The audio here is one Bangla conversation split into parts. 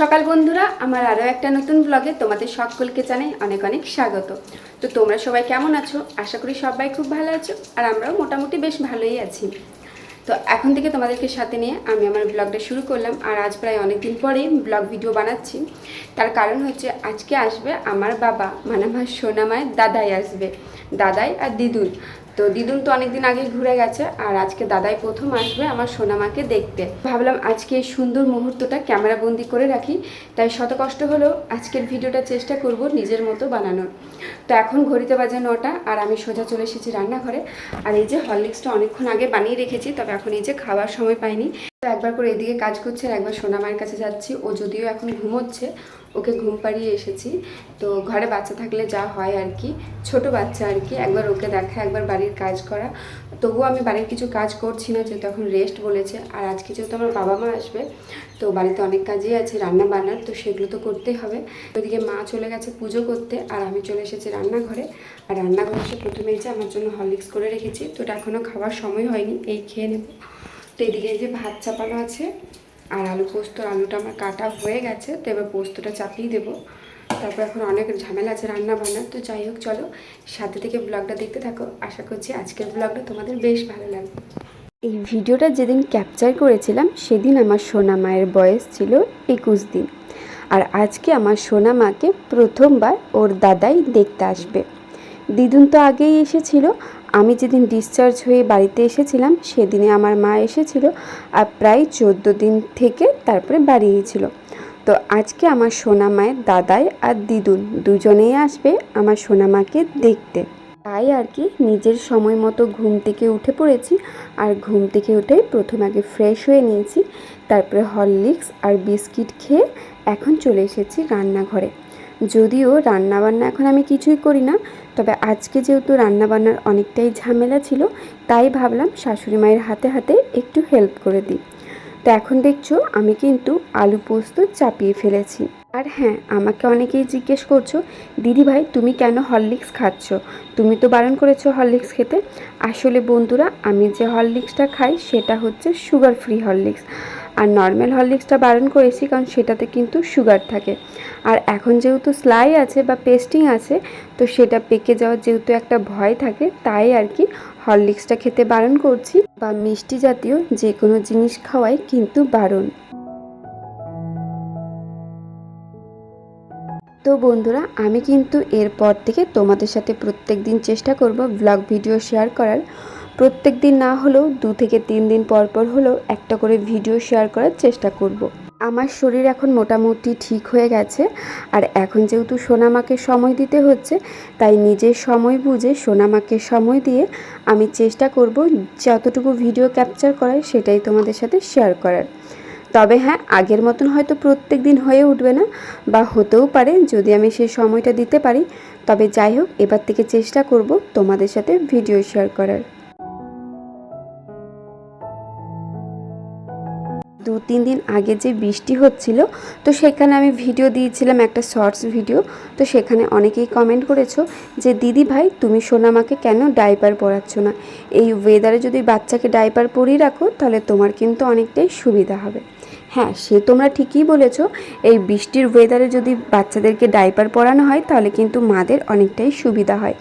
সকাল বন্ধুরা, আমার আরও একটা নতুন ব্লগে তোমাদের সকলকে জানাই অনেক অনেক স্বাগত। তো তোমরা সবাই কেমন আছো? আশা করি সবাই খুব ভালো আছো, আর আমরাও মোটামুটি বেশ ভালোই আছি। তো এখন থেকে তোমাদেরকে সাথে নিয়ে আমি আমার ব্লগটা শুরু করলাম, আর আজ প্রায় অনেক দিন পরেই ব্লগ ভিডিও বানাচ্ছি। তার কারণ হচ্ছে আজকে আসবে আমার বাবা মানে আমার সোনামায়ের দাদাই আসবে, দাদাই আর দিদুন। তো দিদুন তো অনেকদিন আগে ঘুরে গেছে, আর আজকে দাদাই প্রথম আসবে আমার সোনামাকে দেখতে। ভাবলাম আজকে এই সুন্দর মুহূর্তটা ক্যামেরা বন্দি করে রাখি, তাই শত কষ্ট হলেও আজকের ভিডিওটা চেষ্টা করব নিজের মতো বানানোর। তো এখন ঘড়িতে বাজে নটা আর আমি সোজা চলে এসেছি রান্নাঘরে। আর এই যে হরলিক্সটা অনেকক্ষণ আগে বানিয়ে রেখেছি, তবে এখন এই যে খাওয়ার সময় পাইনি। তো একবার করে এদিকে কাজ করছে আর একবার সোনামায়ের কাছে যাচ্ছি। ও যদিও এখন ঘুমোচ্ছে, ওকে ঘুম পাড়িয়ে এসেছি। তো ঘরে বাচ্চা থাকলে যা হয় আর কি, ছোট বাচ্চা আর কি, একবার ওকে দেখা, একবার বাড়ির কাজ করা। তবুও আমি বাড়ির কিছু কাজ করছি না, যেহেতু এখন রেস্ট বলেছে। আর আজকে যেহেতু আমার বাবা মা আসবে, তো বাড়িতে অনেক কাজই আছে, রান্না বান্নার, তো সেগুলো তো করতেই হবে। ওইদিকে মা চলে গেছে পুজো করতে, আর আমি চলে এসেছি রান্নাঘরে। আর রান্নাঘরে এসে প্রথমে যে আমার জন্য হরলিক্স করে রেখেছি। তো এটা এখনও খাওয়ার সময় হয়নি, এই খেয়ে নেব। তো এদিকে যে ভাত চাপানো আছে, আর আলু পোস্ত, আলুটা আমার কাটা হয়ে গেছে। তো এবার পোস্তটা চাপিয়ে দেবো। তারপর এখন অনেক ঝামেলা আছে রান্না বান্নার তো যাই হোক, চলো সাথে থেকে ব্লগটা দেখতে থাকো। আশা করছি আজকের ব্লগটা তোমাদের বেশ ভালো লাগবে। এই ভিডিওটা যেদিন ক্যাপচার করেছিলাম, সেদিন আমার সোনা মায়ের বয়স ছিল একুশ দিন। আর আজকে আমার সোনা মাকে প্রথমবার ওর দাদাই দেখতে আসবে। দিদুন তো আগেই এসেছিল। আমি যেদিন ডিসচার্জ হয়ে বাড়িতে এসেছিলাম, সেদিনে আমার মা এসেছিল আর প্রায় চোদ্দ দিন থেকে তারপরে বাড়ি গিয়েছিল তো আজকে আমার সোনা মায়ের দাদাই আর দিদুন দুজনেই আসবে আমার সোনা মাকে দেখতে। তাই আর কি নিজের সময় মতো ঘুম থেকে উঠে পড়েছি আর ঘুম থেকে উঠেই প্রথম আগে ফ্রেশ হয়ে নিয়েছি, তারপরে হরলিক্স আর বিস্কিট খেয়ে এখন চলে এসেছি রান্নাঘরে। যদিও রান্নাবান্না এখন আমি কিছুই করি না, তবে আজকে যেহেতু রান্নাবান্নার অনেকটাই ঝামেলা ছিল, তাই ভাবলাম শাশুড়ি মায়ের হাতে হাতে একটু হেল্প করে দিই। তো এখন দেখছ আমি কিন্তু আলু পোস্ত চাপিয়ে ফেলেছি। আর হ্যাঁ আমাকে অনেকেই জিজ্ঞেস করছ, দিদি ভাই, তুমি কেন হরলিক্স খাচ্ছ? তুমি তো বারণ করেছ হরলিক্স খেতে। আসলে বন্ধুরা, আমি যে হরলিক্সটা খাই, সেটা হচ্ছে সুগার ফ্রি হরলিক্স। আর নর্মাল হরলিক্সটা বারণ করেছি, কারণ সেটাতে কিন্তু সুগার থাকে। আর এখন যেহেতু স্লাই আছে বা পেস্টিং আছে, তো সেটা পেকে যাওয়ার যেহেতু একটা ভয় থাকে, তাই আর কি হরলিক্সটা খেতে বারণ করছি। বা মিষ্টি জাতীয় যে কোনো জিনিস খাওয়াই কিন্তু বারণ। তো বন্ধুরা, আমি কিন্তু এরপর থেকে তোমাদের সাথে প্রত্যেক দিন চেষ্টা করব ব্লগ ভিডিও শেয়ার করার প্রত্যেক দিন না হলেও দু থেকে তিন দিন পর পর হলেও একটা করে ভিডিও শেয়ার করার চেষ্টা করব। আমার শরীর এখন মোটামুটি ঠিক হয়ে গেছে, আর এখন যেহেতু সোনামাকে সময় দিতে হচ্ছে, তাই নিজের সময় বুঝে সোনামাকে সময় দিয়ে আমি চেষ্টা করব যতটুকু ভিডিও ক্যাপচার করার সেটাই তোমাদের সাথে শেয়ার করার তবে হ্যাঁ আগের মতন হয়তো প্রত্যেক দিন হয়ে উঠবে না বা হতেও পারে যদি আমি সেই সময়টা দিতে পারি। তবে যাই হোক, এবার থেকে চেষ্টা করব তোমাদের সাথে ভিডিও শেয়ার করার। দু তিন দিন আগে যে বৃষ্টি হচ্ছিল, তো সেখানে আমি ভিডিও দিয়েছিলাম একটা শর্টস ভিডিও। তো সেখানে অনেকেই কমেন্ট করেছ যে, দিদি ভাই, তুমি সোনামাকে কেন ডাইপার পরাচ্ছ না? এই ওয়েদারে যদি বাচ্চাকে ডাইপার পরিয়ে রাখো, তাহলে তোমার কিন্তু অনেকটাই সুবিধা হবে। হ্যাঁ সে তোমরা ঠিকই বলেছ। এই বৃষ্টির ওয়েদারে যদি বাচ্চাদেরকে ডাইপার পরানো হয়, তাহলে কিন্তু মাদের অনেকটাই সুবিধা হয়।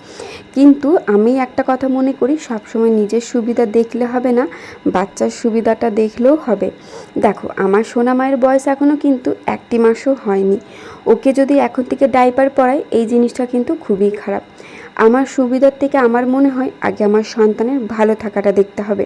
কিন্তু আমি একটা কথা মনে করি, সবসময় নিজের সুবিধা দেখলে হবে না, বাচ্চার সুবিধাটা দেখলেও হবে। দেখো, আমার সোনা মায়ের বয়স এখনও কিন্তু একটি মাসও হয়নি। ওকে যদি এখন থেকে ডাইপার পরাই, এই জিনিসটা কিন্তু খুবই খারাপ। আমার সুবিধার থেকে আমার মনে হয়, আগে আমার সন্তানের ভালো থাকাটা দেখতে হবে।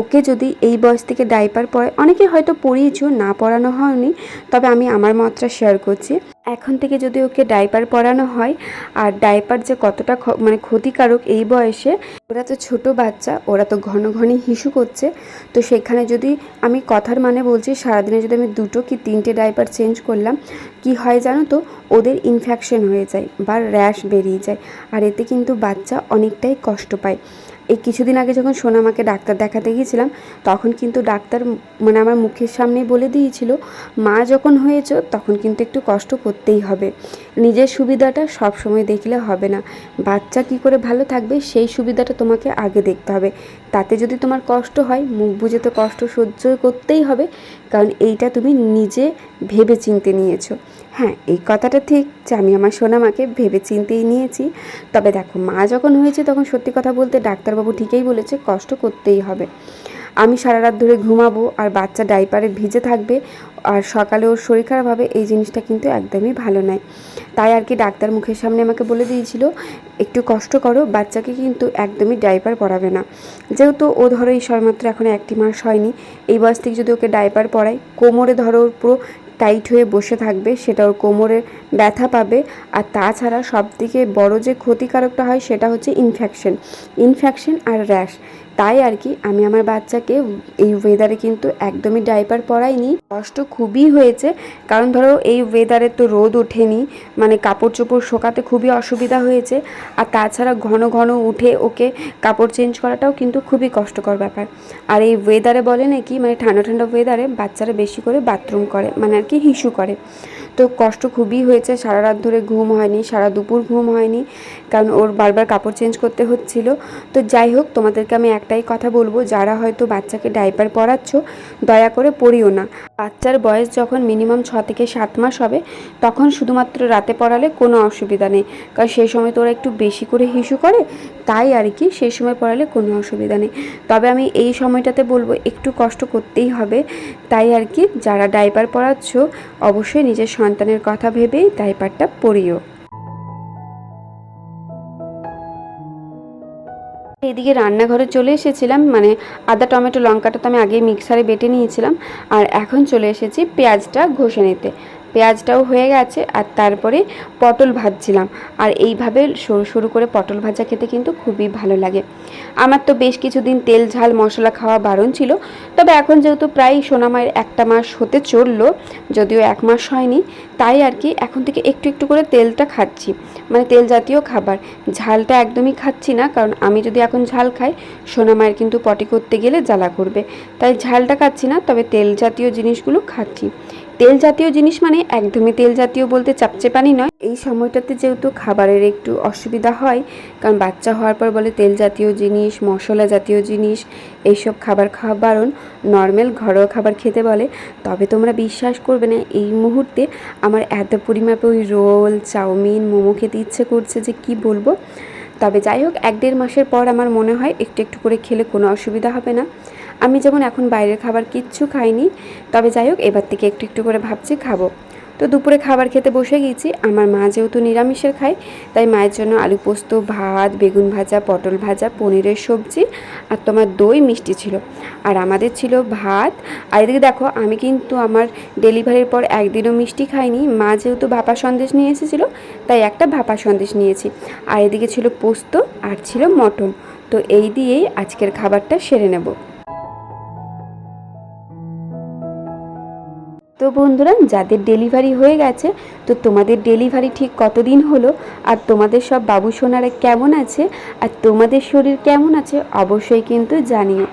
ওকে যদি এই বয়স থেকে ডাইপার পরায় অনেকে হয়তো পরিয়েছ না পরানো হয়নি, তবে আমি আমার মতটা শেয়ার করছি। এখন থেকে যদি ওকে ডাইপার পরানো হয়, আর ডাইপার যে কতটা মানে ক্ষতিকারক এই বয়সে, ওরা তো ছোট বাচ্চা, ওরা তো ঘন ঘনই হিসু করছে, তো সেখানে যদি আমি কথার মানে বলছি, সারাদিনে যদি আমি দুটো কি তিনটে ডাইপার চেঞ্জ করলাম, কি হয় জানো তো, ওদের ইনফেকশন হয়ে যায় বা র্যাশ বেরিয়ে যায়, আর এতে কিন্তু বাচ্চা অনেকটাই কষ্ট পায়। এই কিছুদিন আগে যখন সোনামাকে ডাক্তার দেখাতে গিয়েছিলাম, তখন কিন্তু ডাক্তার মানে আমার মুখের সামনে বলে দিয়েছিল, মা যখন হয়েছ তখন কিন্তু একটু কষ্ট করতেই হবে। নিজের সুবিধাটা সব সময় দেখলে হবে না। বাচ্চা কি করে ভালো থাকবে সেই সুবিধাটা তোমাকে আগে দেখতে হবে। তাতে যদি তোমার কষ্ট হয়, মুখ বুঝে তো কষ্ট সহ্য করতেই হবে, কারণ এইটা তুমি নিজে ভেবে চিনতে নিয়েছো। হ্যাঁ এই কথাটা ঠিক যে আমি আমার সোনামাকে ভেবে চিনতেই নিয়েছি। তবে দেখো, মা যখন হয়েছে তখন সত্যি কথা বলতে ডাক্তারবাবু ঠিকই বলেছে, কষ্ট করতেই হবে। আমি সারা রাত ধরে ঘুমাবো আর বাচ্চা ডাইপারে ভিজে থাকবে আর সকালে ওর শরীর খারাপ হবে, এই জিনিসটা কিন্তু একদমই ভালো নয়। তাই আর কি ডাক্তার মুখের সামনে আমাকে বলে দিয়েছিল, একটু কষ্ট করো, বাচ্চাকে কিন্তু একদমই ডাইপার পরাবে না। যেহেতু ও ধরো এই সবেমাত্র এখন একটি মাস হয়নি, এই বয়স থেকে যদি ওকে ডাইপার পরাই কোমরে ধরো ওর পুরো টাইট হয়ে বসে থাকবে, সেটা ওর কোমরে ব্যথা পাবে। আর তাছাড়া সবথেকে বড় যে ক্ষতিকারকটা হয়, সেটা হচ্ছে ইনফেকশন ইনফেকশন আর র্যাশ তাই আর কি আমি আমার বাচ্চাকে এই ওয়েদারে কিন্তু একদমই ডাইপার পরাইনি। কষ্ট খুবই হয়েছে। কারণ ধরো এই ওয়েদারে তো রোদ ওঠেনি মানে কাপড় চোপড় শোকাতে খুবই অসুবিধা হয়েছে। আর তাছাড়া ঘন ঘন উঠে ওকে কাপড় চেঞ্জ করাটাও কিন্তু খুবই কষ্টকর ব্যাপার। আর এই ওয়েদারে বলে নাকি মানে ঠান্ডা ঠান্ডা ওয়েদারে বাচ্চারা বেশি করে বাথরুম করে মানে আর কি হিসু করে। তো কষ্ট খুবই হয়েছে, সারা রাত ধরে ঘুম হয়নি, সারা দুপুর ঘুম হয়নি, কারণ ওর বারবার কাপড় চেঞ্জ করতে হচ্ছিল। তো যাই হোক, তোমাদেরকে আমি একটাই কথা বলব, যারা হয়তো বাচ্চাকে ডাইপার পরাচ্ছ, দয়া করে পরিও না। বাচ্চার বয়স যখন মিনিমাম ছ থেকে সাত মাস হবে, তখন শুধুমাত্র রাতে পড়ালে কোনো অসুবিধা নেই। কারণ সেই সময় তো ওরা একটু বেশি করে হিসু করে, তাই আর কি সেই সময় পড়ালে কোনো অসুবিধা নেই। তবে আমি এই সময়টাতে বলব, একটু কষ্ট করতেই হবে। তাই আর কি, যারা ডাইপার পড়াচ্ছ অবশ্যই নিজের সন্তানের কথা ভেবেই ডাইপারটা পরিও। এদিকে রান্নাঘরে চলে এসেছিলাম মানে আদা, টমেটো, লঙ্কাটা তো আমি আগে মিক্সারে বেটে নিয়েছিলাম। আর এখন চলে এসেছি পেঁয়াজটা ঘষে নিতে। পেঁয়াজটাও হয়ে গেছে আর তারপরে পটল ভাজছিলাম। আর এইভাবে সরু সরু করে পটল ভাজা খেতে কিন্তু খুবই ভালো লাগে। আমার তো বেশ কিছুদিন তেল, ঝাল, মশলা খাওয়া বারণ ছিল। তবে এখন যেহেতু প্রায় সোনামায়ের একটা মাস হতে চলল, যদিও এক মাস হয়নি, তাই আর কি এখন থেকে একটু একটু করে তেলটা খাচ্ছি। মানে তেল জাতীয় খাবার। ঝালটা একদমই খাচ্ছি না, কারণ আমি যদি এখন ঝাল খাই সোনামায়ের কিন্তু পটি করতে গেলে জ্বালা করবে। তাই ঝালটা খাচ্ছি না, তবে তেল জাতীয় জিনিসগুলো খাচ্ছি। তেল জাতীয় জিনিস মানে একদমই তেল জাতীয় বলতে চাপচে পানি নয়। এই সময়টাতে যেহেতু খাবারের একটু অসুবিধা হয়, কারণ বাচ্চা হওয়ার পর বলে তেল জাতীয় জিনিস, মশলা জাতীয় জিনিস, এইসব খাবার খাওয়া বারণ নর্মাল ঘরোয়া খাবার খেতে বলে। তবে তোমরা বিশ্বাস করবে না, এই মুহূর্তে আমার এত পরিমাপে ওই রোল, চাউমিন, মোমো খেতে ইচ্ছে করছে যে কি বলব। তবে যাই হোক, এক দেড় মাসের পর আমার মনে হয় একটু একটু করে খেলে কোনো অসুবিধা হবে না। আমি যেমন এখন বাইরের খাবার কিচ্ছু খাইনি, তবে যাই হোক, এবার থেকে একটু একটু করে ভাবছি খাব। তো দুপুরে খাবার খেতে বসে গিয়েছি আমার মা যেহেতু নিরামিষের খায়, তাই মায়ের জন্য আলু পোস্ত, ভাত, বেগুন ভাজা, পটল ভাজা, পনিরের সবজি আর তোমার দই মিষ্টি ছিল। আর আমাদের ছিল ভাত। আর এদিকে দেখো, আমি কিন্তু আমার ডেলিভারির পর একদিনও মিষ্টি খাইনি। মা যেহেতু ভাপা সন্দেশ নিয়ে এসেছিল, তাই একটা ভাপা সন্দেশ নিয়েছি। আর এদিকে ছিল পোস্ত আর ছিল মটন। তো এই দিয়েই আজকের খাবারটা সেরে নেব। তো বন্ধুরা, যাদের ডেলিভারি হয়ে গেছে, তো তোমাদের ডেলিভারি ঠিক কতদিন হলো? আর তোমাদের সব বাবু সোনারা কেমন আছে? আর তোমাদের শরীর কেমন আছে? অবশ্যই কিন্তু জানিও।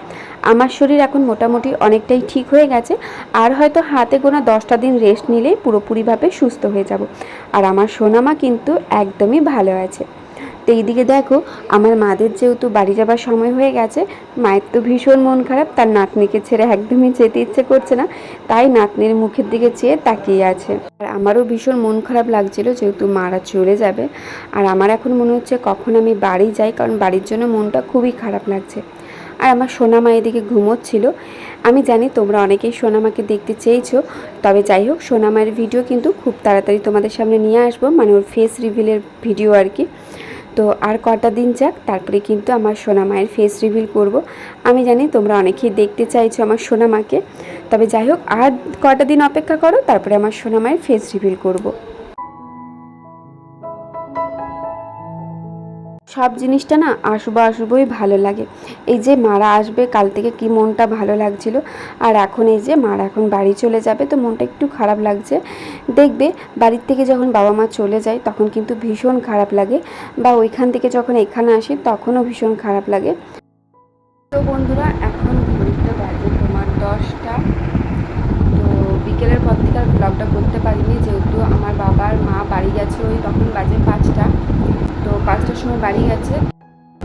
আমার শরীর এখন মোটামুটি অনেকটাই ঠিক হয়ে গেছে, আর হয়তো হাতে গোনা দশটা দিন রেস্ট নিলেই পুরোপুরিভাবে সুস্থ হয়ে যাব। আর আমার সোনামা কিন্তু একদমই ভালো আছে। তো এইদিকে দেখো, আমার মাদের যেহেতু বাড়ি যাবার সময় হয়ে গেছে, মায়ের তো ভীষণ মন খারাপ, তার নাতনিকে ছেড়ে একদমই যেতে ইচ্ছে করছে না, তাই নাতনির মুখের দিকে চেয়ে তাকিয়ে আছে। আর আমারও ভীষণ মন খারাপ লাগছিল যেহেতু মারা চলে যাবে, আর আমার এখন মনে হচ্ছে কখন আমি বাড়ি যাই, কারণ বাড়ির জন্য মনটা খুবই খারাপ লাগছে। আর আমার সোনামা এদিকে ঘুমোচ্ছিল। আমি জানি তোমরা অনেকেই সোনামাকে দেখতে চেয়েছো, তবে যাই হোক সোনামায়ের ভিডিও কিন্তু খুব তাড়াতাড়ি তোমাদের সামনে নিয়ে আসব মানে ওর ফেস রিভিলের ভিডিও আর কি। তো আর কটা দিন যাক, তারপরে কিন্তু আমার সোনা মায়ের ফেস রিভিল করব। আমি জানি তোমরা অনেকেই দেখতে চাইছো আমার সোনা মাকে। তবে যাই হোক, আর কটা দিন অপেক্ষা করো, তারপরে আমার সোনা মায়ের ফেস রিভিল করব। সব জিনিসটা না আসব আসবোই ভালো লাগে। এই যে মারা আসবে, কাল থেকে কি মনটা ভালো লাগছিল? আর এখন এই যে মারা এখন বাড়ি চলে যাবে, তো মনটা একটু খারাপ লাগছে। দেখবে বাড়ির থেকে যখন বাবা মা চলে যায়, তখন কিন্তু ভীষণ খারাপ লাগে। বা ওইখান থেকে যখন এখানে আসি, তখনও ভীষণ খারাপ লাগে। তো বন্ধুরা, এখন ঘড়িতে বাজে তোমার দশটা। তো বিকেলের পর থেকে আর ব্লগটা করতে পারিনি, যেহেতু আমার বাবার মা বাড়ি গেছে ওই তখন বাজে পাঁচটা। তো পাঁচটার সময় বাড়ি গেছে।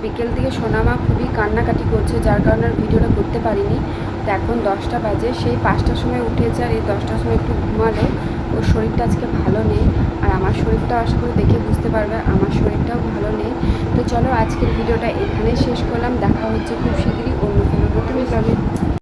বিকেল থেকে সোনামা খুবই কান্নাকাটি করছে, যার কারণে আর ভিডিওটা করতে পারিনি। তো এখন দশটা বাজে, সেই পাঁচটার সময় উঠেছে আর এই দশটার সময় একটু ঘুমালো। ওর শরীরটা আজকে ভালো নেই আর আমার শরীরটা আশা করে দেখে বুঝতে পারবে, আমার শরীরটাও ভালো নেই। তো চলো আজকের ভিডিওটা এখানে শেষ করলাম, দেখা হচ্ছে খুব শীঘ্রই অন্য কোনো ব্লগে